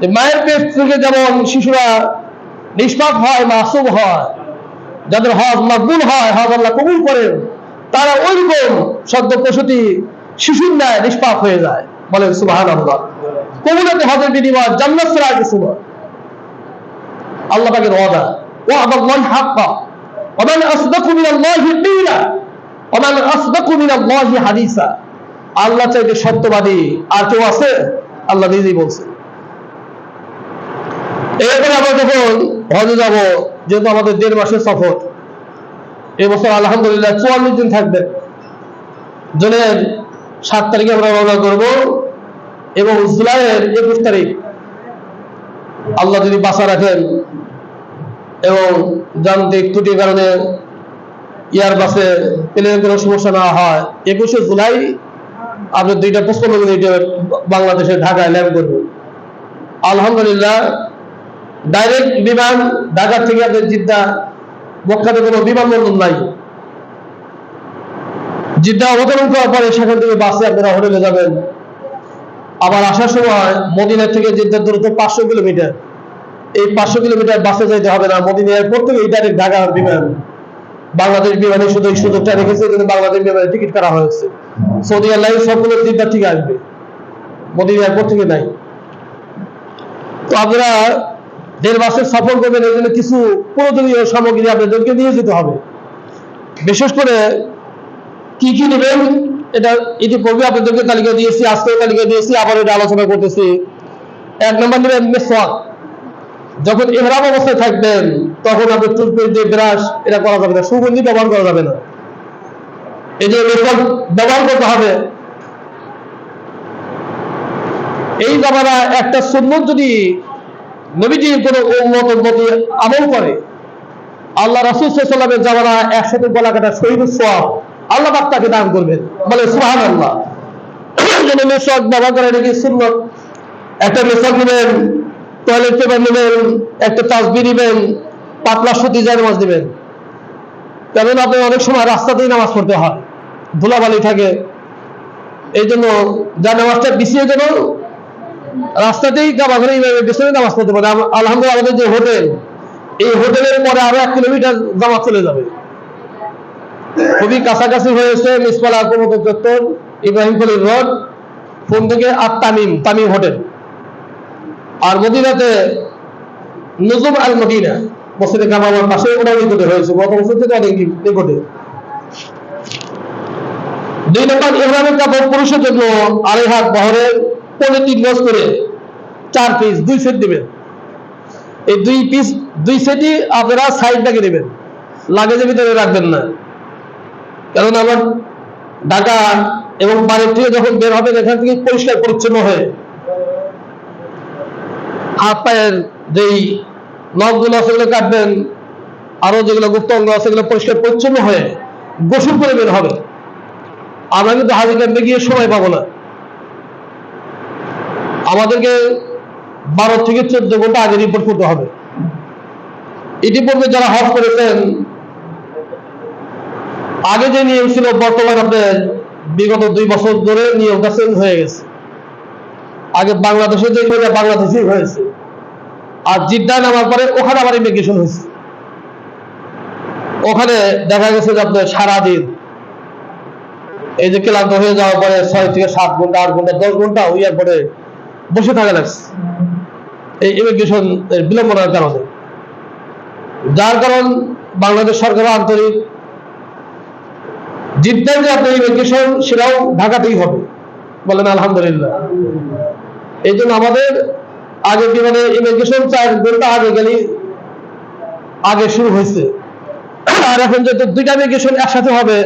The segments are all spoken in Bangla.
যে মায়ের পেট থেকে যেমন শিশুরা নিষ্পাপ হয় মাসুম হয় যাদের হজ মাকবুল হয় হজ আল্লাহ কবুল করেন তারা ওইরকম সদ্য প্রসূতি শিশুর ন্যায় নিষ্পাপ হয়ে যায় বলেন সুবাহান আল্লাহ কবুলাতে হজের বিনিময় জান্নাত ছাড়া আর কিছু নয় আল্লাহ পাকের ওয়াদা ওয়াদা আল্লাহ হাক্কা ومن أصدق من الله قيلا ومن أصدق من الله حديثا আল্লাহ চাইতে সত্যবাদী আর কেউ আছে আল্লাহ নিজেই বলছে এরপরে আমরা যখন হজে যাব, যেহেতু আমাদের দেড় মাসের সফর। এবছর আলহামদুলিল্লাহ চুয়াল্লিশ দিন থাকবে। জুনের সাত তারিখে আমরা রওনা করব এবং জুলাইয়ের একুশ তারিখ আল্লাহ যদি বাসা রাখেন এবং যান্ত্রিক ত্রুটির কারণে ইয়ার বাসে প্লেনের কোনো সমস্যা না হয়, একুশে জুলাই আপনি দুইটা পঁচপন্ন মিনিটে বাংলাদেশে ঢাকায় ল্যান্ড করবেন। আলহামদুলিল্লাহ ডাইরেক্ট বিমান ঢাকা থেকে আপনার জিদ্দা, মক্কাতে কোনো বিমানবন্দর নাই। জিদ্দা অবতরণ করার পরে সেখান থেকে বাসে আপনারা হোটেলে যাবেন। আবার আসার সময় মদিনা থেকে জিদ্দার দূরত্ব পাঁচশো কিলোমিটার। এই পাঁচশো কিলোমিটার বাসে যেতে হবে না মদিনা এয়ারপোর্ট থেকে ডাইরেক্ট ঢাকা বিমান। বাংলাদেশ বিমানে শুধু এই সুযোগটা রেখেছে কিন্তু বাংলাদেশ বিমানে টিকিট করা হয়েছে। সৌদি এয়ারলাইন সবগুলো জিদ্দার থেকে আসবে। মদিনা এয়ারপোর্ট থেকে নাই। তো আপনারা দেড় মাসের সফর করবেন, এই জন্য কিছু প্রয়োজনীয় সামগ্রী আপনাদেরকে নিয়ে যেতে হবে। বিশেষ করে কি কি নেবেন, এটা ইতিপূর্বে আপনাদেরকে তালিকা দিয়েছি আজকে তালিকা দিয়েছি, আবার এটা আলোচনা করতেছি। এক নম্বর নেবেন মেসওয়াক যখন এহরাম অবস্থায় থাকবেন, তখন আপনি টুথপেস্ট দিয়ে ব্রাশ, এটা করা যাবে না, সুগন্ধি ব্যবহার করা যাবে না। এই যে মেসওয়াক ব্যবহার করতে হবে। এই জামানা একটা সুন্দর যদি নবীজি কোন উম্মতি আমল করে। আল্লাহ রাসূল আলাইহি জামানা একসাথে গলা কাটা শহীদ সওয়াব আল্লাহ পাক তাকে দান করবেন। বলে, সুবহানাল্লাহ। যেন মেসওয়াক ব্যবহার করে নাকি সুন্নত? একটা মেসওয়াক নেবেন, টয়লেট পেপার নেবেন, একটা তাসবি নেবেন, পাতলা সুতি যায় নামাজ নেবেন। কারণ আপনি অনেক সময় রাস্তাতেই নামাজ পড়তে হয়, ধুলাবালি থাকে। এই জন্য যা নামাজটা বিছিয়ে যেন রাস্তাতেই কাবা ঘরে এইভাবে বিছানায় নামাজ পড়তে পারে। আলহামদুলিল্লাহ আমাদের যে হোটেল, এই হোটেলের পরে আরও এক কিলোমিটার জামাত চলে যাবে। খুবই কাছাকাছি হয়েছে মিসপালা কুমত চত্বর ইব্রাহিম কলির রোড ফোন থেকে আর তামিম তামিম হোটেল। আর মদিনাতে নজুম আল মদিনা, মসজিদে কামাবার পাশে ওটা নিকটে হয়েছে। গত বছর থেকে অনেক নিকটে। দুই নম্বর ইহরামের কাপড় পুরুষের জন্য আড়াই হাত বহরের পনেরো তিন করে চার পিস দুই সেট দিবেন। এই দুই পিস দুই সেটই আপনারা সাইডটাকে নেবেন লাগেজের ভিতরে রাখবেন না। কারণ আমার ঢাকা এবং বাড়ির থেকে যখন বের হবেন, এখান থেকে পরিষ্কার পরিচ্ছন্ন হয়ে হাত পায়ের যেই নখগুলো সেগুলো কাটবেন। আরও যেগুলো গুপ্ত অঙ্গ সেগুলো পরিষ্কার পরিচ্ছন্ন হয়ে গোসল করে বের হবে আমরা কিন্তু হাজি ক্যাম্পে গিয়ে সময় পাবো না। আমাদেরকে বারো থেকে চোদ্দ ঘণ্টা আগে রিপোর্ট করতে হবে। ইতিপূর্বে যারা হজ করেছেন, আগে যে নিয়ম ছিল, বর্তমান আপনার বিগত দুই বছর ধরে নিয়মটা চেঞ্জ হয়ে গেছে। আগে বাংলাদেশে যে বাংলাদেশেই হয়েছে, আর জিদ্দায় নামার পরে ওখানে আবার ইমিগ্রেশন হয়েছে। ওখানে দেখা গেছে যে আপনার সারাদিন এই যে ক্লান্ত হয়ে যাওয়ার পরে ছয় থেকে সাত ঘণ্টা, আট ঘণ্টা, দশ ঘণ্টা ওই পরে বসে থাকা লাগছে। এই ইমিগ্রেশন বিলম্বনার কারণে। যার কারণ বাংলাদেশ সরকার আন্তরিক। জিদ্দার যে আপনার ইমিগ্রেশন সেটাও ঢাকাতেই হবে। বলেন আলহামদুলিল্লাহ। এই জন্য আমাদের আগে কি মানে ইমিগ্রেশন চার ঘণ্টা আগে গেলে আগে শুরু হয়েছে। আর এখন যেহেতু দুইটা ইমিগ্রেশন একসাথে হবে,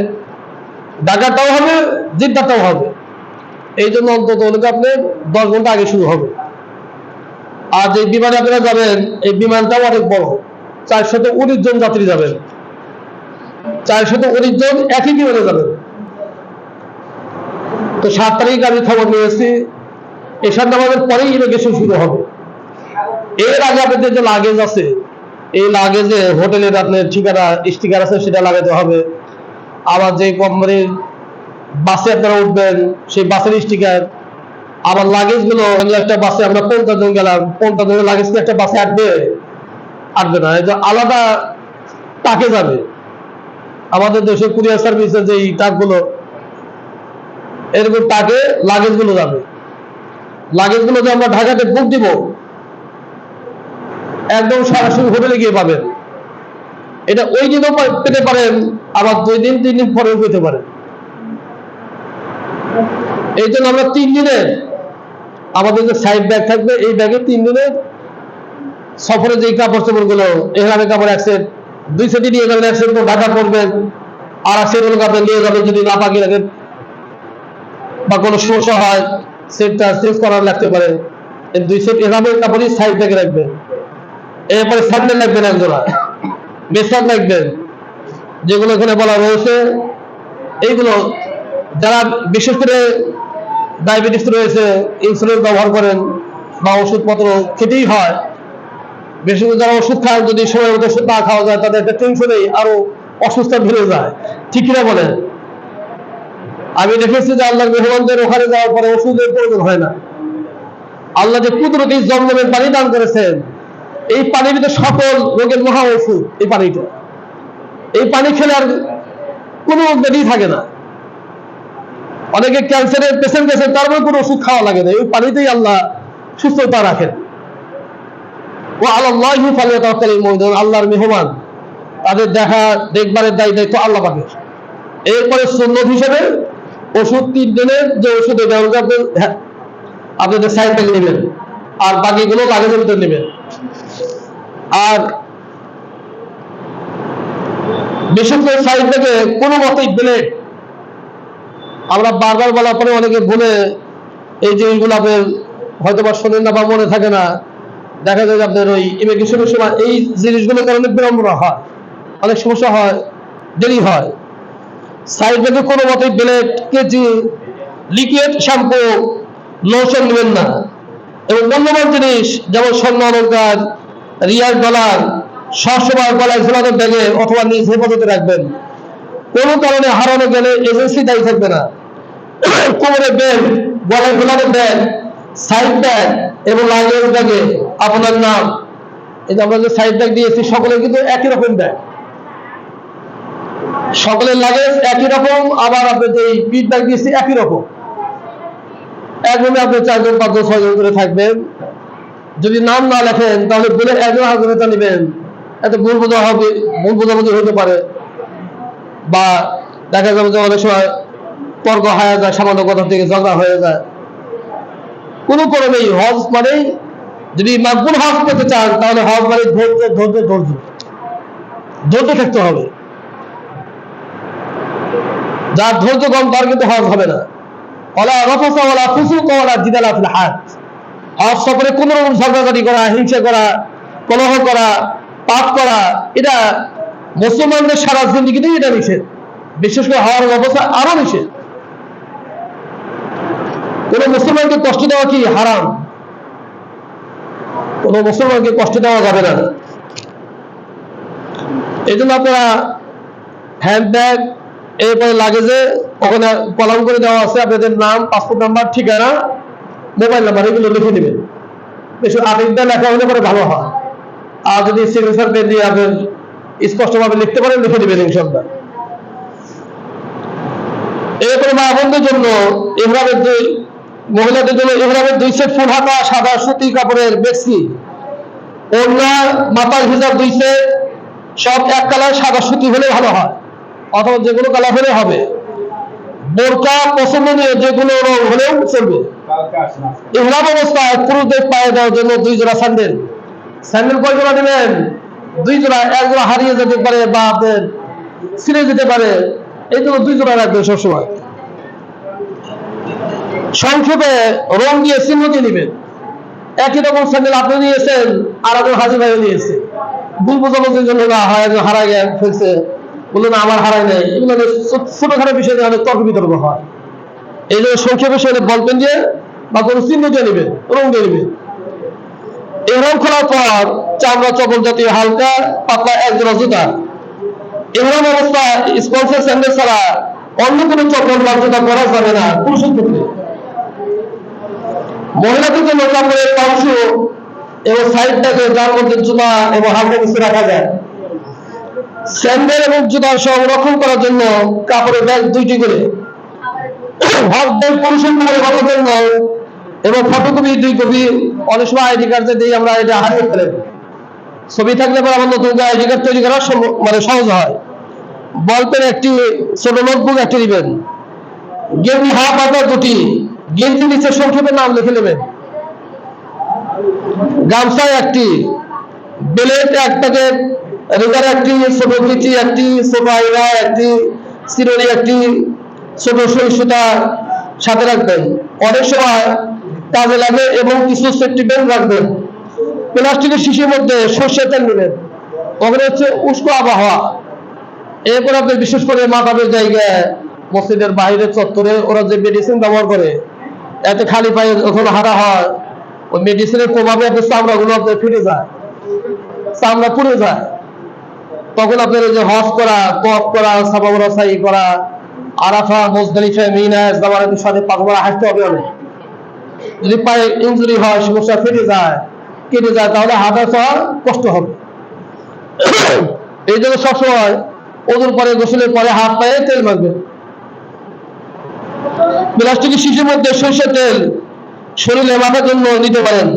ঢাকাটাও হবে, জিদ্দাটাও হবে। এই জন্য অন্তত ওগুলোকে আপনার দশ ঘণ্টা আগে শুরু হবে। আর যে বিমানে আপনারা যাবেন, এই বিমানটাও অনেক বড়। চারশত উনিশ জন যাত্রী যাবেন। চারশত উনিশ জন একই বিমানে যাবেন। তো সাত তারিখ আমি খবর নিয়েছি এসার নামাজের পরেই ইমিগ্রেশন শুরু হবে। এর আগে আপনাদের যে লাগেজ আছে, এই লাগেজে হোটেলের আপনার ঠিকানা স্টিকার আছে, সেটা লাগাতে হবে। আবার যে কোম্পানির বাসে আপনারা উঠবেন, সেই বাসের স্টিকার আবার লাগেজগুলো একটা বাসে আমরা পঞ্চাশ জন গেলাম পঞ্চাশ জনের লাগেজ একটা বাসে আটবে আটবে না, এটা আলাদা টাকে যাবে। আমাদের দেশের কুরিয়ার সার্ভিসের যে এই টাকগুলো এরকম টাকে লাগেজগুলো যাবে। লাগেজগুলো যে আমরা ঢাকাতে বুক দিব, একদম সরাসরি হোটেলে গিয়ে পাবেন। এটা ওই দিনও পেতে পারেন, আবার দুই দিন, তিন দিন পরেও পেতে পারেন। এই জন্য আমরা তিন দিনের আমাদের যে সাইড ব্যাগ থাকবে, এই ব্যাগে তিন দিনের সফরে যে কাপড় চোপড়গুলো এখানে কাপড় এক সেট দুই সেটই নিয়ে যাবেন এক সেট ঢাকা পড়বেন আর এক সেট কাপড় নিয়ে যাবেন যদি না পাকি রাখেন বা কোনো সমস্যা হয়, সেটটা চেঞ্জ করার লাগতে পারে। দুই সেট এরামের কাপড়ই সাইড ব্যাগে রাখবেন এরপরে স্যান্ডেল লাগবেন এক জোড়া মেসার লাগবেন যেগুলো এখানে বলা রয়েছে, এইগুলো যারা বিশেষ করে ডায়াবেটিস রয়েছে ইনসুলিন ব্যবহার করেন বা ওষুধপত্র খেতেই হয়। বেশি করে যারা ওষুধ খান, যদি সময় মতো ওষুধ না খাওয়া যায়, তাদের একটা টেনশনেই আরও অসুস্থ বেড়ে যায়। ঠিক কিনা বলেন? আমি দেখেছি যে আল্লাহর মেহমানদের ওখানে যাওয়ার পরে ওষুধের প্রয়োজন হয় না। আল্লাহ যে কুদরতি জমজমের পানি দান করেছেন, এই পানির ভিতরে সকল রোগের মহা ওষুধ, এই পানিটা। এই পানি খেলে আর কোনো ব্যাধি থাকে না। অনেকে ক্যান্সারের পেশেন্ট গেছে তার মধ্যে কোনো ওষুধ খাওয়া লাগে না। এই পানিতেই আল্লাহ সুস্থতা রাখেন। ও আল্লাহ আল্লাহর মেহমান। তাদের দেখা দেখভালের দায়ী দায়িত্ব আল্লাহ পাকের। এরপরে সুন্নত হিসেবে ওষুধ তিন দিনের যে ওষুধ আপনি হ্যাঁ, আপনাদের সাইকেল নেবেন আর বাকিগুলো লাগেজের ভিতরে নেবেন। আর বিশেষ করে সাইড থেকে কোনো মতেই ব্লেড আমরা বারবার বলার পরে অনেকে ভুলে এই জিনিসগুলো আপনার হয়তো বা শোনেন না বা মনে থাকে না। দেখা যায় যে আপনার ওই ইমিগ্রেশনের সময় এই জিনিসগুলোর কারণে বিড়ম্বনা হয়। অনেক সমস্যা হয়, দেরি হয়। সাইড ব্যাগে কোনো মতেই blade, KG, liquid, shampoo, lotion নেবেন না। এবং মূল্যবান জিনিস, যেমন স্বর্ণ অলঙ্কার রিয়াল ডলার, সবসময় গলায় ঝোলানো ব্যাগে অথবা নিজ হেফাজতে রাখবেন। কোনো কারণে হারানো গেলে এজেন্সি দায়ী থাকবে না। কোমরে ব্যাগ, গলায় ঝোলানো ব্যাগ, সাইড ব্যাগ এবং লাগেজ ব্যাগে আপনার নাম। এই যে আমরা যে সাইড ব্যাগ দিয়েছি সকলে কিন্তু একই রকম ব্যাগ। সকলের লাগেজ একই রকম, আবার আপনি যে পিট ব্যাগ দিয়েছি একই রকম। এক রুমে আপনি চারজন, পাঁচজন, ছয়জন করে থাকবেন। যদি নাম না লেখেন, তাহলে বলে একজন হাজার নেবেন। এত ভুল বোঝা হবে ভুল বোঝাবুঝি হতে পারে। বা দেখা যাবে যে অনেক সময় তর্ক হয়ে যায়, সামান্য কথা থেকে ঝগড়া হয়ে যায়। কোনো করে হজ মানেই যদি মাকবুল হজ পেতে চান, তাহলে হজ মানে ধৈর্য ধৈর্য ধৈর্য। ধৈর্য থাকতে হবে। যার ধৈর্য কম, তার কিন্তু হজ হবে না। ওলা রফসা, ওলা ফুসুক, ওলা জিদালা ফিল হাজ। হজ সফরে কোন রকম ঝগড়াঝাটি করা, হিংসা করা, কলহ করা, পাপ করা, এটা মুসলমানদের সারা জিন্দিগিতেই এটা নিষেধ। বিশেষ করে হওয়ার অবস্থা আরও নিষেধ। কোন মুসলমানকে কষ্ট দেওয়া কি হারাম? কোন মুসলমানকে কষ্ট দেওয়া যাবে না। এই জন্য আপনারা হ্যান্ড ব্যাগ এরপরে লাগেজে ওখানে কলম করে দেওয়া আছে, আপনাদের নাম পাসপোর্ট নাম্বার ঠিকানা মোবাইল নাম্বার এগুলো লিখে নেবেন। বেশি আবেগটা লেখা হলে পরে ভালো হয়। আর যদি সিগনেচার পেন দিয়ে আপনি স্পষ্টভাবে লিখতে পারেন, লিখে নেবেন ইনশাল্লাহ এরপরে মা বোনদের জন্য ইহরামের দুই, মহিলাদের জন্য ইহরামের দুই সেট ফুল হাতা, সাদা সুতি কাপড়ের বেক্সি ওড়না, মাথার হিসাব দুই সেট, সব এক কালার সাদা সুতি হলে ভালো হয়, অথবা যেগুলো কালার হলে হবে। বোরকা পছন্দনীয় যেগুলো রং হলেও চলবে। ইহরাম অবস্থায় পুরুষদের পায়ে দেওয়ার জন্য দুই জোড়া স্যান্ডেল। স্যান্ডেল কয় জোড়া নেবেন? দুই জোড়া, এক জোড়া হারিয়ে যেতে পারে বা আপনার ছিঁড়ে যেতে পারে, এই জন্য দুই জোড়া রাখবেন সবসময়। সংক্ষেপে রং দিয়ে চিহ্ন দিয়ে নেবেন। একই রকম স্যান্ডেল আপনি নিয়েছেন, আর একজন হাজির ভাই নিয়েছে। ভুল বোঝাবুঝির জন্য না, হয় একজন হারা গিয়ে ফেলছে, বলল না, আমার হারায় নেই। এগুলো ছোট- ছোটখাটো বিষয় নিয়ে অনেক তর্ক বিতর্ক হয়। এই জন্য সংক্ষেপে সেটা বলবেন যে, বা কোনো চিহ্ন দিয়ে নেবেন, রং দিয়ে নেবেন। এহরাম খোলার পর চামড়া চপল জাতীয় হালকা, পাতলা এক জোড়া জুতা। এহরাম অবস্থা স্পন্সর স্যান্ডেল ছাড়া অন্য কোনো চপল বা জুতা পরা যাবে না পুরুষের ক্ষেত্রে। মহিলাদের জন্য কাপড়ের অংশ এবং সাইডটাকে যার মধ্যে জুতা এবং হালকা কিছু রাখা যায়। স্যান্ডেল এবং জুতা সংরক্ষণ করার জন্য কাপড়ের ব্যাগ দুইটি করে। হকদের পুরুষের করে হকের জন্য এবং ফটোকপি দুই কপি অনেক সময় আইডি কার্ড দিয়ে আমরা এটা হারিয়ে ফেলে ছবি থাকলে পরে আমার নতুন আইডি কার্ড তৈরি করা মানে সহজ হয়। বলপেন একটি ছোট নোটবুক একটি দিবেন গেঞ্জি হাফ হাতা দুটি। গেঞ্জি নিচে সংক্ষেপে নাম লিখে নেবেন। গামছা একটি। বেলেট এক প্যাকেট রেজার একটি, ছোট কিচি একটি, ছোট আইনা একটি, সিরোনি একটি, ছোট সরিষাটা সাথে রাখবেন। অনেক সময় কাজে লাগে এবং কিছু সেফটি বেল্ট রাখবেন প্লাস্টিকের শিশির মধ্যে সর্ষের তেল নেবেন। ওখানে হচ্ছে উষ্ণ আবহাওয়া। এরপর আপনি বিশেষ করে মাতাবের জায়গায়, মসজিদের বাইরে চত্বরে ওরা যে মেডিসিন ব্যবহার করে, এতে খালি পায়ে যখন হারা হয়, ওই মেডিসিনের প্রভাবে আপনার চামড়াগুলো আপনার ফিরে যায়, চামড়া পুড়ে যায়। তখন আপনার যে হজ করা কফ করা সাবাবরা সাই করা, আরাফা, মোজদালিফা মিনা জামারাতের সাথে পাথর হাঁটতে হবে অনেক। যদি পায়ে ইঞ্জুরি হয়, সমস্যা ফিরে যায়, কেটে যায়, তাহলে হাঁটা চলা কষ্ট হবে। এই জন্য সবসময় ওদের পরে, গোসলের পরে হাত পায়ে তেল মাখবে। প্লাস্টিকের শিশির মধ্যে সরষের তেল শরীরে মাথার জন্য নিতে পারেন।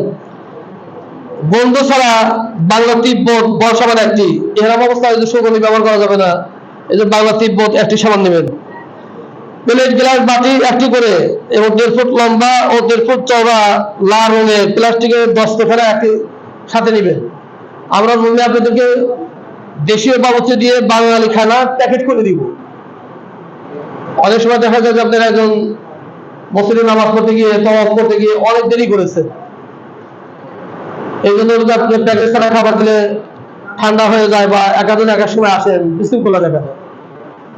বন্ধ ছাড়া বাংলা তিব্বত বড় সাবান একটি। এরম অবস্থায় সুগন্ধি ব্যবহার করা যাবে না, এই যে বাংলা তিব্বত একটি সাবান নেবেন। প্লেট গ্লাস বাটি একটি করে এবং দেড় ফুট লম্বা ও দেড় ফুট চওড়া লাল রঙের প্লাস্টিকের দস্তখানা একটি সাথে নেবেন। আমরা রুমে আপনাদেরকে দেশীয় বাবুচে দিয়ে বাঙালি খানা প্যাকেট করে দিব। অনেক সময় দেখা যায় যে আপনার একজন মসজিদে নামাজ পড়তে গিয়ে, তওয়াফ করতে গিয়ে অনেক দেরি করেছে এই জন্য আপনি প্যাকেট ছাড়া খাবার দিলে ঠান্ডা হয়ে যায় বা একাদিন একার সময় আসেন, বিশৃঙ্খলা দেখা যায়।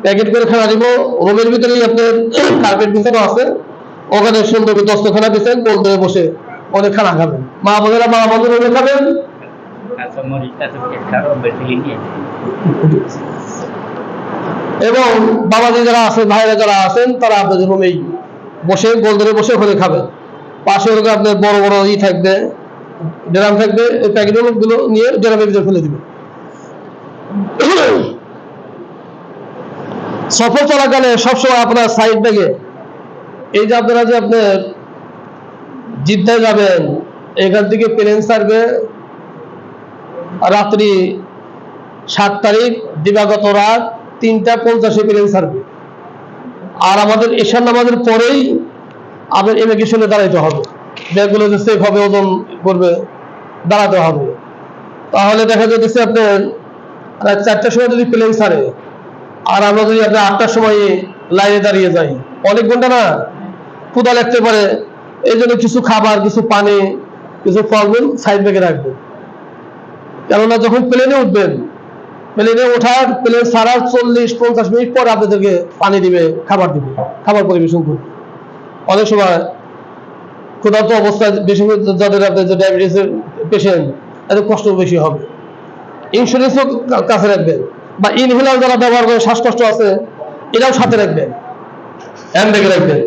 প্যাকেট করে খানা দিব। রুমের ভিতরেই আপনার কার্পেট বিছানো আছে। ওখানে সুন্দর দস্তখানা দিচ্ছেন ধরে বসে অনেক খানা খাবেন। মা বোনেরা মা বোনের রুমে খাবেন। খারাপ এবং বাবাজি যারা আছেন ভাইরা যারা আছেন তারা আপনাদের রুমেই বসে গোল ধরে বসে ওখানে খাবেন। পাশে ওরকম আপনার বড় বড় ই থাকবে ড্রাম থাকবে ওই প্যাকেটগুলো গুলো নিয়ে ড্রামের ভিতরে ফেলে দিবে। সফর চলাকালে সবসময় আপনার সাইড ব্যাগে। এই যে আপনারা যে আপনার জিদ্দায় যাবেন, এখান থেকে প্লেন ছাড়বে রাত্রি সাত তারিখ, দিবাগত রাত তিনটা পঞ্চাশে প্লেন ছাড়বে। আর আমাদের এশার নামাজের পরেই আপনার ইমিগ্রেশনে দাঁড়াইতে হবে। ব্যাগগুলো যে সেফ হবে, ওজন করবে, দাঁড়াতে হবে। তাহলে দেখা যেতেছে আপনার চারটার সময় যদি প্লেন ছাড়ে আর আমরা যদি আপনার আটটার সময় লাইনে দাঁড়িয়ে যাই, অনেক ঘণ্টা না ক্ষুদা লাগতে পারে। এই জন্য কিছু খাবার, কিছু পানি, কিছু ফলমূল সাইড ব্যাগে রাখবেন কেননা যখন প্লেনে উঠবেন প্লেনে ওঠার প্লেন ছাড়ার চল্লিশ, পঞ্চাশ মিনিট পর আপনাদেরকে পানি দিবে, খাবার দিবে, খাবার পরিবেশন করবে। অনেক সময় ক্ষুধার্ত অবস্থায় বেশি যাদের আপনার যে ডায়াবেটিসের পেশেন্ট এদের কষ্ট বেশি হবে। ইন্স্যুরেন্সও কাছে রাখবেন। বা ইনহেলার যারা ব্যবহার করে শ্বাসকষ্ট আছে এটাও সাথে রাখবেন। হ্যান্ড ব্যাগে রাখবেন।